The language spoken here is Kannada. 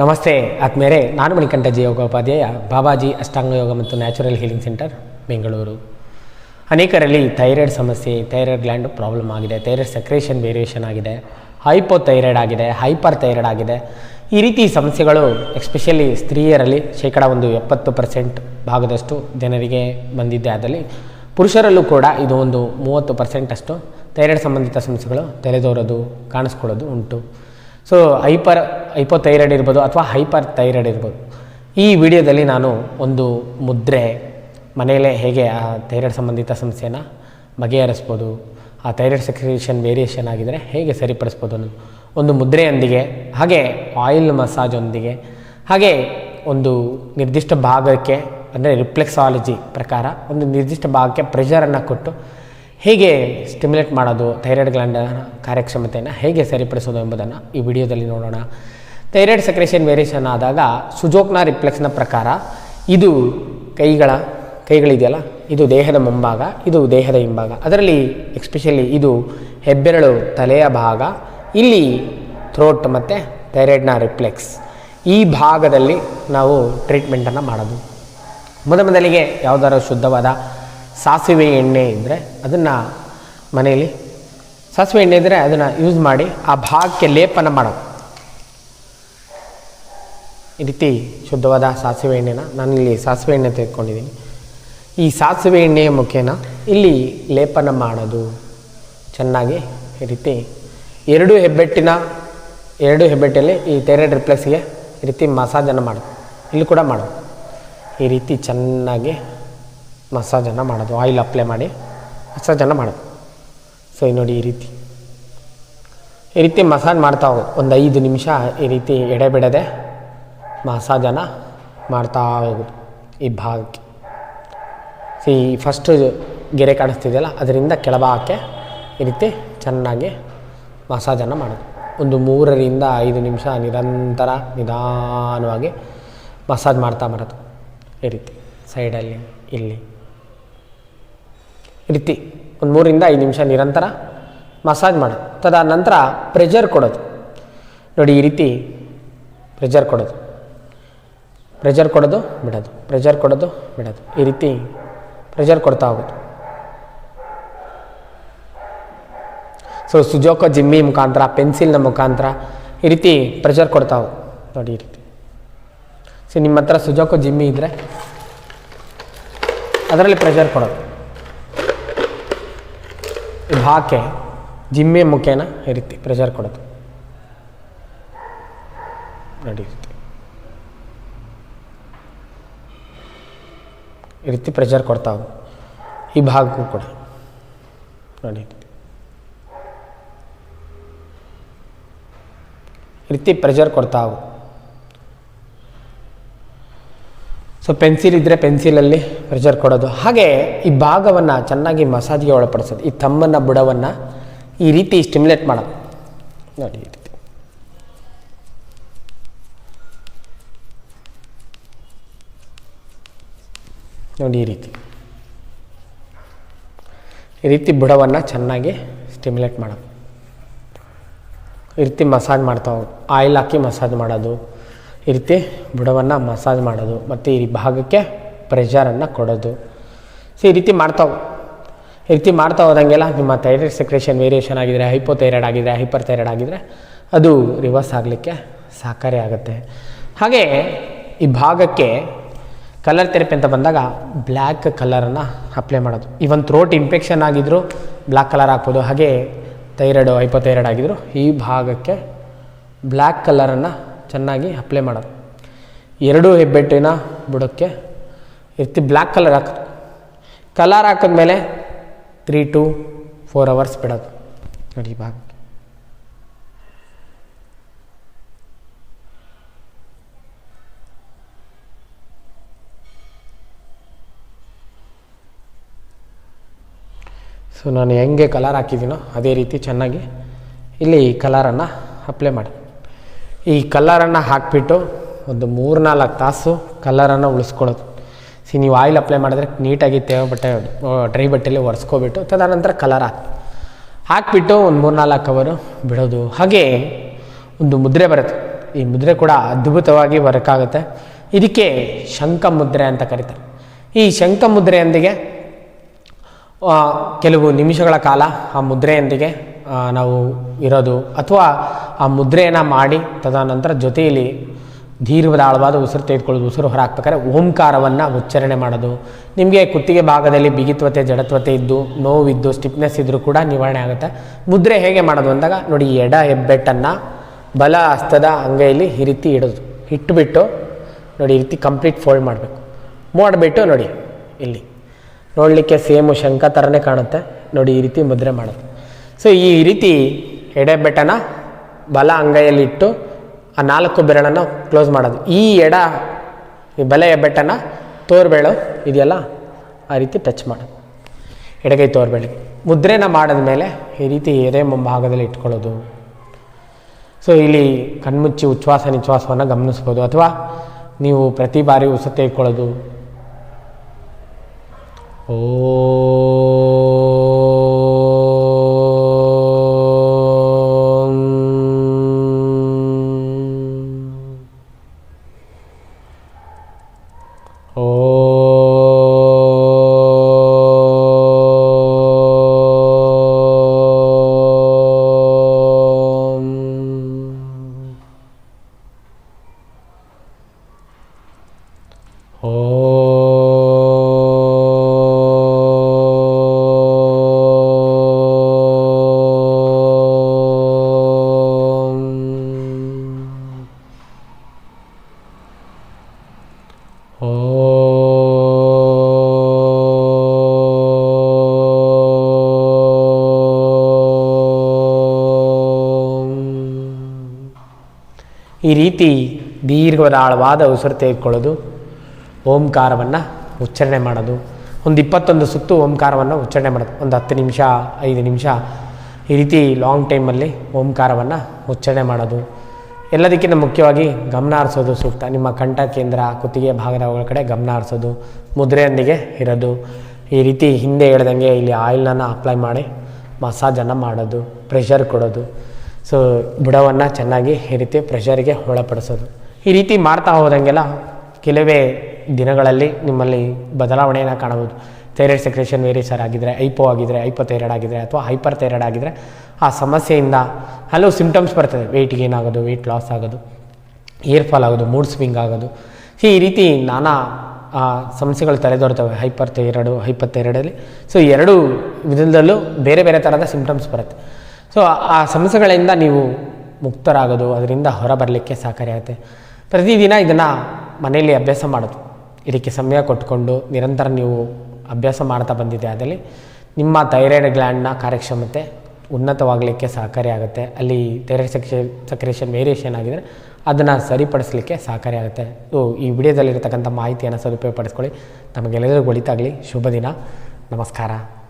ನಮಸ್ತೆ ಆತ್ಮೇರೆ ನಾನು ಮಣಿಕಂಠ ಜಿ ಯೋಗೋಪಾಧ್ಯಾಯ, ಬಾಬಾಜಿ ಅಷ್ಟಾಂಗ ಯೋಗ ಮತ್ತು ನ್ಯಾಚುರಲ್ ಹೀಲಿಂಗ್ ಸೆಂಟರ್, ಬೆಂಗಳೂರು. ಅನೇಕರಲ್ಲಿ ಥೈರಾಯ್ಡ್ ಸಮಸ್ಯೆ, ಥೈರಾಯ್ಡ್ ಗ್ಲ್ಯಾಂಡ್ ಪ್ರಾಬ್ಲಮ್ ಆಗಿದೆ, ಥೈರಾಯ್ಡ್ ಸೆಕ್ರೇಷನ್ ವೇರಿಯೇಷನ್ ಆಗಿದೆ, ಹೈಪೋಥೈರಾಯ್ಡ್ ಆಗಿದೆ, ಹೈಪರ್ ಥೈರಾಯ್ಡ್ ಆಗಿದೆ. ಈ ರೀತಿ ಸಮಸ್ಯೆಗಳು, ಎಸ್ಪೆಷಲಿ ಸ್ತ್ರೀಯರಲ್ಲಿ ಶೇಕಡ ಒಂದು ಎಪ್ಪತ್ತು ಪರ್ಸೆಂಟ್ ಭಾಗದಷ್ಟು ಜನರಿಗೆ ಬಂದಿದ್ದೆ ಆದಲ್ಲಿ ಪುರುಷರಲ್ಲೂ ಕೂಡ ಇದು ಒಂದು ಮೂವತ್ತು ಪರ್ಸೆಂಟಷ್ಟು ಥೈರಾಯ್ಡ್ ಸಂಬಂಧಿತ ಸಮಸ್ಯೆಗಳು ತಲೆದೋರೋದು, ಕಾಣಿಸ್ಕೊಳ್ಳೋದು ಉಂಟು. ಸೊ ಹೈಪರ್ ಹೈಪೋಥೈರಾಯ್ಡ್ ಇರ್ಬೋದು ಅಥವಾ ಹೈಪರ್ ಥೈರಾಯ್ಡ್ ಇರ್ಬೋದು. ಈ ವಿಡಿಯೋದಲ್ಲಿ ನಾನು ಒಂದು ಮುದ್ರೆ ಮನೆಯಲ್ಲೇ ಹೇಗೆ ಆ ಥೈರಾಯ್ಡ್ ಸಂಬಂಧಿತ ಸಮಸ್ಯೆನ ಬಗೆಹರಿಸ್ಬೋದು, ಆ ಥೈರಾಯ್ಡ್ ಸೆಕ್ರೇಷನ್ ವೇರಿಯೇಷನ್ ಆಗಿದರೆ ಹೇಗೆ ಸರಿಪಡಿಸ್ಬೋದು ಅನ್ನೋದು. ಒಂದು ಮುದ್ರೆಯೊಂದಿಗೆ, ಹಾಗೆ ಆಯಿಲ್ ಮಸಾಜೊಂದಿಗೆ ಹಾಗೆ ಒಂದು ನಿರ್ದಿಷ್ಟ ಭಾಗಕ್ಕೆ, ಅಂದರೆ ರಿಫ್ಲೆಕ್ಸಾಲಜಿ ಪ್ರಕಾರ ಒಂದು ನಿರ್ದಿಷ್ಟ ಭಾಗಕ್ಕೆ ಪ್ರೆಷರನ್ನು ಕೊಟ್ಟು ಹೇಗೆ ಸ್ಟಿಮ್ಯುಲೇಟ್ ಮಾಡೋದು ಥೈರಾಯ್ಡ್ ಗ್ಲ್ಯಾಂಡ್ ಕಾರ್ಯಕ್ಷಮತೆಯನ್ನು ಹೇಗೆ ಸರಿಪಡಿಸೋದು ಎಂಬುದನ್ನು ಈ ವಿಡಿಯೋದಲ್ಲಿ ನೋಡೋಣ. ಥೈರಾಯ್ಡ್ ಸೆಕ್ರೇಷನ್ ವೇರಿಯೇಷನ್ ಆದಾಗ ಸುಜೋಕ್ನ ರಿಫ್ಲೆಕ್ಸ್ನ ಪ್ರಕಾರ ಇದು ಕೈಗಳ, ಕೈಗಳಿದೆಯಲ್ಲ, ಇದು ದೇಹದ ಮುಂಭಾಗ, ಇದು ದೇಹದ ಹಿಂಭಾಗ. ಅದರಲ್ಲಿ ಎಕ್ಸ್ಪೆಷಲಿ ಇದು ಹೆಬ್ಬೆರಳು ತಲೆಯ ಭಾಗ, ಇಲ್ಲಿ ಥ್ರೋಟ್ ಮತ್ತು ಥೈರಾಯ್ಡ್ನ ರಿಫ್ಲೆಕ್ಸ್ ಈ ಭಾಗದಲ್ಲಿ ನಾವು ಟ್ರೀಟ್ಮೆಂಟನ್ನು ಮಾಡೋದು. ಮೊದಲ ಮೊದಲಿಗೆ ಯಾವುದಾದ್ರು ಶುದ್ಧವಾದ ಸಾಸಿವೆ ಎಣ್ಣೆ ಇದ್ದರೆ ಅದನ್ನು ಮನೆಯಲ್ಲಿ ಸಾಸಿವೆ ಎಣ್ಣೆ ಇದ್ದರೆ ಅದನ್ನು ಯೂಸ್ ಮಾಡಿ ಆ ಭಾಗಕ್ಕೆ ಲೇಪನ ಮಾಡೋದು. ಈ ರೀತಿ ಶುದ್ಧವಾದ ಸಾಸಿವೆ ಎಣ್ಣೆನ ಇಲ್ಲಿ ಸಾಸಿವೆ ಎಣ್ಣೆ ತೆಗೆದುಕೊಂಡಿದ್ದೀನಿ. ಈ ಸಾಸಿವೆ ಎಣ್ಣೆಯ ಮುಖೇನ ಇಲ್ಲಿ ಲೇಪನ ಮಾಡೋದು. ಚೆನ್ನಾಗಿ ಈ ರೀತಿ ಎರಡು ಹೆಬ್ಬೆಟ್ಟಿನ, ಎರಡು ಹೆಬ್ಬೆಟ್ಟಲ್ಲಿ ಈ ಥೈರಾಯ್ಡ್ ರಿಪ್ಲೇಸ್ಗೆ ಈ ರೀತಿ ಮಸಾಜನ್ನು ಮಾಡೋದು. ಇಲ್ಲಿ ಕೂಡ ಮಾಡೋದು. ಈ ರೀತಿ ಚೆನ್ನಾಗಿ ಮಸಾಜನ್ನು ಮಾಡೋದು ಆಯಿಲ್ ಅಪ್ಲೈ ಮಾಡಿ ಮಸಾಜನ್ನು ಮಾಡೋದು. ಸೊ ಈ ನೋಡಿ ಈ ರೀತಿ. ಈ ರೀತಿ ಮಸಾಜ್ ಮಾಡ್ತಾ ಹೋಗೋದು ಒಂದು ಐದು ನಿಮಿಷ ಈ ರೀತಿ ಎಡೆಬಿಡದೆ ಮಸಾಜನ್ನು ಮಾಡ್ತಾ ಹೋಗೋದು ಈ ಭಾಗಕ್ಕೆ. ಸೊ ಈ ಫಸ್ಟು ಗೆರೆ ಕಾಣಿಸ್ತಿದೆಯಲ್ಲ, ಅದರಿಂದ ಕೆಳಭಾಗಕ್ಕೆ ಈ ರೀತಿ ಚೆನ್ನಾಗಿ ಮಸಾಜನ್ನು ಮಾಡೋದು. ಒಂದು ಮೂರರಿಂದ ಐದು ನಿಮಿಷ ನಿರಂತರ ನಿಧಾನವಾಗಿ ಮಸಾಜ್ ಮಾಡ್ತಾ ಬರೋದು ಈ ರೀತಿ. ಸೈಡಲ್ಲಿ, ಇಲ್ಲಿ. ರೀತಿ. ಒಂದು ಮೂರಿಂದ ಐದು ನಿಮಿಷ ನಿರಂತರ ಮಸಾಜ್ ಮಾಡೋದು ತದ ನಂತರ ಪ್ರೆಷರ್ ಕೊಡೋದು. ನೋಡಿ ಈ ರೀತಿ ಪ್ರೆಷರ್ ಕೊಡೋದು. ಪ್ರೆಷರ್ ಕೊಡೋದು, ಬಿಡೋದು. ಪ್ರೆಷರ್ ಕೊಡೋದು, ಬಿಡೋದು. ಈ ರೀತಿ ಪ್ರೆಷರ್ ಕೊಡ್ತಾ ಹೋಗೋದು. ಸೊ ಸುಜೋಕ ಜಿಮ್ಮಿ ಮುಖಾಂತರ, ಪೆನ್ಸಿಲ್ನ ಮುಖಾಂತರ ಈ ರೀತಿ ಪ್ರೆಷರ್ ಕೊಡ್ತಾ ಹೋಗೋದು ನೋಡಿ ಈ ರೀತಿ. ಸೊ ನಿಮ್ಮ ಹತ್ರ ಸುಜೋಕ ಜಿಮ್ಮಿ ಇದ್ದರೆ ಅದರಲ್ಲಿ ಪ್ರೆಷರ್ ಕೊಡೋದು. ಭಾಗಕ್ಕೆ ಜಿಮ್ಮೆ ಮುಖೇನ ಈ ರೀತಿ ಪ್ರೆಷರ್ ಕೊಡೋದು. ನೋಡಿ ಈ ರೀತಿ ಪ್ರೆಷರ್ ಕೊಡ್ತಾವೆ ಈ ಭಾಗಕ್ಕೂ ಕೂಡ. ನೋಡಿ ಈ ರೀತಿ. ಪ್ರೆಷರ್ ಕೊಡ್ತಾ ಹೋಗು ಸೊ ಪೆನ್ಸಿಲ್ ಇದ್ದರೆ ಪೆನ್ಸಿಲಲ್ಲಿ ಪ್ರೆಷರ್ ಕೊಡೋದು. ಹಾಗೆ ಈ ಭಾಗವನ್ನು ಚೆನ್ನಾಗಿ ಮಸಾಜ್ಗೆ ಒಳಪಡಿಸೋದು. ಈ ತಮ್ಮನ ಬುಡವನ್ನು ಈ ರೀತಿ ಸ್ಟಿಮ್ಯುಲೇಟ್ ಮಾಡೋದು. ನೋಡಿ ಈ ರೀತಿ. ನೋಡಿ ಈ ರೀತಿ. ಈ ರೀತಿ ಬುಡವನ್ನು ಚೆನ್ನಾಗಿ ಸ್ಟಿಮ್ಯುಲೇಟ್ ಮಾಡೋದು. ಈ ರೀತಿ ಮಸಾಜ್ ಮಾಡ್ತಾ ಹೋಗೋದು ಆಯಿಲ್ ಹಾಕಿ ಮಸಾಜ್ ಮಾಡೋದು. ಈ ರೀತಿ ಬುಡವನ್ನು ಮಸಾಜ್ ಮಾಡೋದು ಮತ್ತು ಈ ಭಾಗಕ್ಕೆ ಪ್ರೆಷರನ್ನು ಕೊಡೋದು. ಸೊ ಈ ರೀತಿ ಮಾಡ್ತಾ ಹೋಗು. ಈ ರೀತಿ ಮಾಡ್ತಾ ಹೋದಂಗೆಲ್ಲ ನಿಮ್ಮ ಥೈರಾಯ್ಡ್ ಸೆಕ್ರೇಷನ್ ವೇರಿಯೇಷನ್ ಆಗಿದ್ರೆ ಹೈಪೋ ಥೈರಾಯ್ಡ್ ಆಗಿದ್ರೆ, ಹೈಪರ್ ಥೈರಾಯ್ಡ್ ಆಗಿದ್ರೆ ಅದು ರಿವರ್ಸ್ ಆಗಲಿಕ್ಕೆ ಸಹಕಾರಿ ಆಗುತ್ತೆ. ಹಾಗೆ ಈ ಭಾಗಕ್ಕೆ ಕಲರ್ ಥೆರಪಿ ಅಂತ ಬಂದಾಗ ಬ್ಲ್ಯಾಕ್ ಕಲರನ್ನು ಅಪ್ಲೈ ಮಾಡೋದು. ಇವನ್ ಥ್ರೋಟ್ ಇನ್ಫೆಕ್ಷನ್ ಆಗಿದ್ದರೂ ಬ್ಲ್ಯಾಕ್ ಕಲರ್ ಹಾಕ್ಬೋದು. ಹಾಗೆ ಥೈರಾಯ್ಡು, ಹೈಪೋಥೈರಾಯ್ಡ್ ಆಗಿದ್ದರೂ ಈ ಭಾಗಕ್ಕೆ ಬ್ಲ್ಯಾಕ್ ಕಲರನ್ನು ಚೆನ್ನಾಗಿ ಅಪ್ಲೈ ಮಾಡೋದು. ಎರಡೂ ಹೆಬ್ಬೆಟ್ಟಿನ ಬುಡಕ್ಕೆ ಇರ್ತಿ ರೀತಿ ಬ್ಲ್ಯಾಕ್ ಕಲರ್ ಹಾಕೋದು ಕಲರ್ ಹಾಕಿದ್ಮೇಲೆ ತ್ರೀ ಟು ಫೋರ್ ಅವರ್ಸ್ ಬಿಡೋದು. ನೋಡಿ ಭಾಗ ಸೊ ನಾನು ಹೆಂಗೆ ಕಲರ್ ಹಾಕಿದ್ದೀನೋ ಅದೇ ರೀತಿ ಚೆನ್ನಾಗಿ ಇಲ್ಲಿ ಕಲರನ್ನು ಅಪ್ಲೈ ಮಾಡಿ ಈ ಕಲ್ಲರನ್ನು ಹಾಕಿಬಿಟ್ಟು ಒಂದು ಮೂರು ನಾಲ್ಕು ತಾಸು ಕಲ್ಲರನ್ನು ಉಳಿಸ್ಕೊಳ್ಳೋದು. ಸಿ, ನೀವು ಆಯಿಲ್ ಅಪ್ಲೈ ಮಾಡಿದ್ರೆ ನೀಟಾಗಿ ತೇವ ಬಟ್ಟೆ ಡ್ರೈ ಬಟ್ಟೆಲಿ ಒರೆಸ್ಕೊಬಿಟ್ಟು ತದನಂತರ ಕಲರ್ ಹಾಕಿ ಹಾಕಿಬಿಟ್ಟು ಒಂದು ಮೂರು ನಾಲ್ಕು ಅವರು ಬಿಡೋದು. ಹಾಗೆ ಒಂದು ಮುದ್ರೆ ಬರುತ್ತೆ. ಈ ಮುದ್ರೆ ಕೂಡ ಅದ್ಭುತವಾಗಿ ವರ್ಕ್ ಆಗುತ್ತೆ. ಇದಕ್ಕೆ ಶಂಖ ಮುದ್ರೆ ಅಂತ ಕರೀತಾರೆ. ಈ ಶಂಖ ಮುದ್ರೆಯೊಂದಿಗೆ ಕೆಲವು ನಿಮಿಷಗಳ ಕಾಲ ಆ ಮುದ್ರೆಯೊಂದಿಗೆ ನಾವು ಇರೋದು ಅಥವಾ ಆ ಮುದ್ರೆಯನ್ನು ಮಾಡಿ ತದನಂತರ ಜೊತೆಯಲ್ಲಿ ದೀರ್ಘದ ಆಳವಾದ ಉಸಿರು ತೆಗೆದುಕೊಳ್ಳೋದು ಉಸಿರು ಹೊರಹಾಕ್ಬೇಕಾದ್ರೆ ಓಂಕಾರವನ್ನು ಉಚ್ಚಾರಣೆ ಮಾಡೋದು. ನಿಮಗೆ ಕುತ್ತಿಗೆ ಭಾಗದಲ್ಲಿ ಬಿಗಿತ್ವತೆ, ಜಡತ್ವತೆ ಇದ್ದು, ನೋವಿದ್ದು ಸ್ಟಿಫ್ನೆಸ್ ಇದ್ದರೂ ಕೂಡ ನಿವಾರಣೆ ಆಗುತ್ತೆ. ಮುದ್ರೆ ಹೇಗೆ ಮಾಡೋದು ಅಂದಾಗ ನೋಡಿ ಎಡ ಹೆಬ್ಬೆಟ್ಟನ್ನು ಬಲ ಹಸ್ತದ ಅಂಗೈಯಲ್ಲಿ ಈ ರೀತಿ ಇಡೋದು. ಇಟ್ಟುಬಿಟ್ಟು ನೋಡಿ ಈ ರೀತಿ ಕಂಪ್ಲೀಟ್ ಫೋಲ್ಡ್ ಮಾಡಬೇಕು. ಮಾಡಿಬಿಟ್ಟು ನೋಡಿ ಇಲ್ಲಿ ನೋಡಲಿಕ್ಕೆ ಸೇಮು ಶಂಕ ಥರನೇ ಕಾಣುತ್ತೆ. ನೋಡಿ ಈ ರೀತಿ ಮುದ್ರೆ ಮಾಡೋದು. ಸೊ ಈ ರೀತಿ ಎಡೆಬೆಟ್ಟನ ಬಲ ಅಂಗೈಯಲ್ಲಿಟ್ಟು ಆ ನಾಲ್ಕು ಬೆರಳನ್ನು ಕ್ಲೋಸ್ ಮಾಡೋದು. ಈ ಎಡ, ಈ ಬಲ ಎಬ್ಬೆಟ್ಟನ ತೋರ್ಬೇಳು ಇದೆಯಲ್ಲ ಆ ರೀತಿ ಟಚ್ ಮಾಡೋದು ಎಡಗೈ ತೋರ್ಬೇಳಿಗೆ ಮುದ್ರೆನ ಮಾಡಿದ ಮೇಲೆ ಈ ರೀತಿ ಎದೆ ಮುಂಭಾಗದಲ್ಲಿ ಇಟ್ಕೊಳ್ಳೋದು. ಸೊ ಇಲ್ಲಿ ಕಣ್ಮುಚ್ಚಿ ಉಚ್ಛ್ವಾಸ ನಿಶ್ವಾಸವನ್ನು ಗಮನಿಸ್ಬೋದು. ಅಥವಾ ನೀವು ಪ್ರತಿ ಬಾರಿ ಉಸತೆ ಇಟ್ಕೊಳ್ಳೋದು. ಓಂ ಈ ರೀತಿ ದೀರ್ಘವಾದ ಆಳವಾದ ಉಸಿರು ತೆಗೆದುಕೊಳ್ಳೋದು, ಓಂಕಾರವನ್ನು ಉಚ್ಚಾರಣೆ ಮಾಡೋದು, ಒಂದು ಇಪ್ಪತ್ತೊಂದು ಸುತ್ತು ಓಂಕಾರವನ್ನು ಉಚ್ಚಾರಣೆ ಮಾಡೋದು, ಒಂದು ಹತ್ತು ನಿಮಿಷ, ಐದು ನಿಮಿಷ, ಈ ರೀತಿ ಲಾಂಗ್ ಟೈಮಲ್ಲಿ ಓಂಕಾರವನ್ನು ಉಚ್ಚಾರಣೆ ಮಾಡೋದು. ಎಲ್ಲದಕ್ಕಿಂತ ಮುಖ್ಯವಾಗಿ ಗಮನ ಹರಿಸೋದು ಸೂಕ್ತ. ನಿಮ್ಮ ಕಂಠ ಕೇಂದ್ರ, ಕುತ್ತಿಗೆ ಭಾಗದ ಒಳಗಡೆ ಗಮನ ಹರಿಸೋದು, ಮುದ್ರೆಯೊಂದಿಗೆ ಇರೋದು. ಈ ರೀತಿ ಹಿಂದೆ ಹೇಳ್ದಂಗೆ ಇಲ್ಲಿ ಆಯಿಲನ್ನು ಅಪ್ಲೈ ಮಾಡಿ ಮಸಾಜನ್ನು ಮಾಡೋದು ಪ್ರೆಷರ್ ಕೊಡೋದು. ಸೊ ಬುಡವನ್ನು ಚೆನ್ನಾಗಿ ಈ ರೀತಿ ಪ್ರೆಷರಿಗೆ ಒಳಪಡಿಸೋದು. ಈ ರೀತಿ ಮಾಡ್ತಾ ಹೋದಂಗೆಲ್ಲ ಕೆಲವೇ ದಿನಗಳಲ್ಲಿ ನಿಮ್ಮಲ್ಲಿ ಬದಲಾವಣೆಯನ್ನು ಕಾಣಬಹುದು. ಥೈರಾಯ್ಡ್ ಸೆಕ್ರೇಷನ್ ವೇರಿಯೇಷನ್ ಆಗಿದ್ದರೆ ಐಪೋ ಆಗಿದ್ದರೆ ಐಪೋ ಥೈರಾಯ್ಡ್ ಆಗಿದ್ದರೆ ಅಥವಾ ಹೈಪರ್ ಥೈರಾಯ್ಡ್ ಆಗಿದ್ದರೆ ಆ ಸಮಸ್ಯೆಯಿಂದ ಹಲವು ಸಿಂಪ್ಟಮ್ಸ್ ಬರ್ತದೆ. ವೆಯ್ಟ್ ಗೇನ್ ಆಗೋದು ವೆಯ್ಟ್ ಲಾಸ್ ಆಗೋದು ಏರ್ ಫಾಲ್ ಆಗೋದು ಮೂಡ್ ಸ್ವಿಂಗ್ ಆಗೋದು. ಈ ರೀತಿ ನಾನಾ ಸಮಸ್ಯೆಗಳು ತಲೆದೋರ್ತವೆ. ಹೈಪರ್ ಥೈರಾಯ್ಡು ಹೈಪರ್ ಥೈರಾಯ್ಡಲ್ಲಿ ಸೊ ಎರಡು ವಿಧದಲ್ಲೂ ಬೇರೆ ಬೇರೆ ಥರದ ಸಿಂಪ್ಟಮ್ಸ್ ಬರುತ್ತೆ. ಸೊ ಆ ಸಮಸ್ಯೆಗಳಿಂದ ನೀವು ಮುಕ್ತರಾಗೋದು ಅದರಿಂದ ಹೊರಬರಲಿಕ್ಕೆ ಸಹಕಾರಿಯಾಗುತ್ತೆ ಪ್ರತಿದಿನ ಇದನ್ನು ಮನೆಯಲ್ಲಿ ಅಭ್ಯಾಸ ಮಾಡೋದು. ಇದಕ್ಕೆ ಸಮಯ ಕೊಟ್ಕೊಂಡು ನಿರಂತರ ನೀವು ಅಭ್ಯಾಸ ಮಾಡ್ತಾ ಬಂದಿದೆ ಅದರಲ್ಲಿ. ನಿಮ್ಮ ಥೈರಾಯ್ಡ್ ಗ್ಲ್ಯಾಂಡ್ನ ಕಾರ್ಯಕ್ಷಮತೆ ಉನ್ನತವಾಗಲಿಕ್ಕೆ ಸಹಕಾರಿಯಾಗುತ್ತೆ ಅಲ್ಲಿ ಥೈರಾಯ್ಡ್ ಸೆಕ್ಷ ಸಕ್ರೇಷನ್ ವೇರಿಯೇಷನ್ ಆಗಿದರೆ ಅದನ್ನು ಸರಿಪಡಿಸಲಿಕ್ಕೆ ಸಹಕಾರಿಯಾಗುತ್ತೆ ಸೊ ಈ ವಿಡಿಯೋದಲ್ಲಿರತಕ್ಕಂಥ ಮಾಹಿತಿಯನ್ನು ಸದುಪಯೋಗಪಡಿಸ್ಕೊಳ್ಳಿ. ತಮಗೆಲ್ಲರಿಗೂ ಒಳಿತಾಗಲಿ. ಶುಭ ದಿನ. ನಮಸ್ಕಾರ.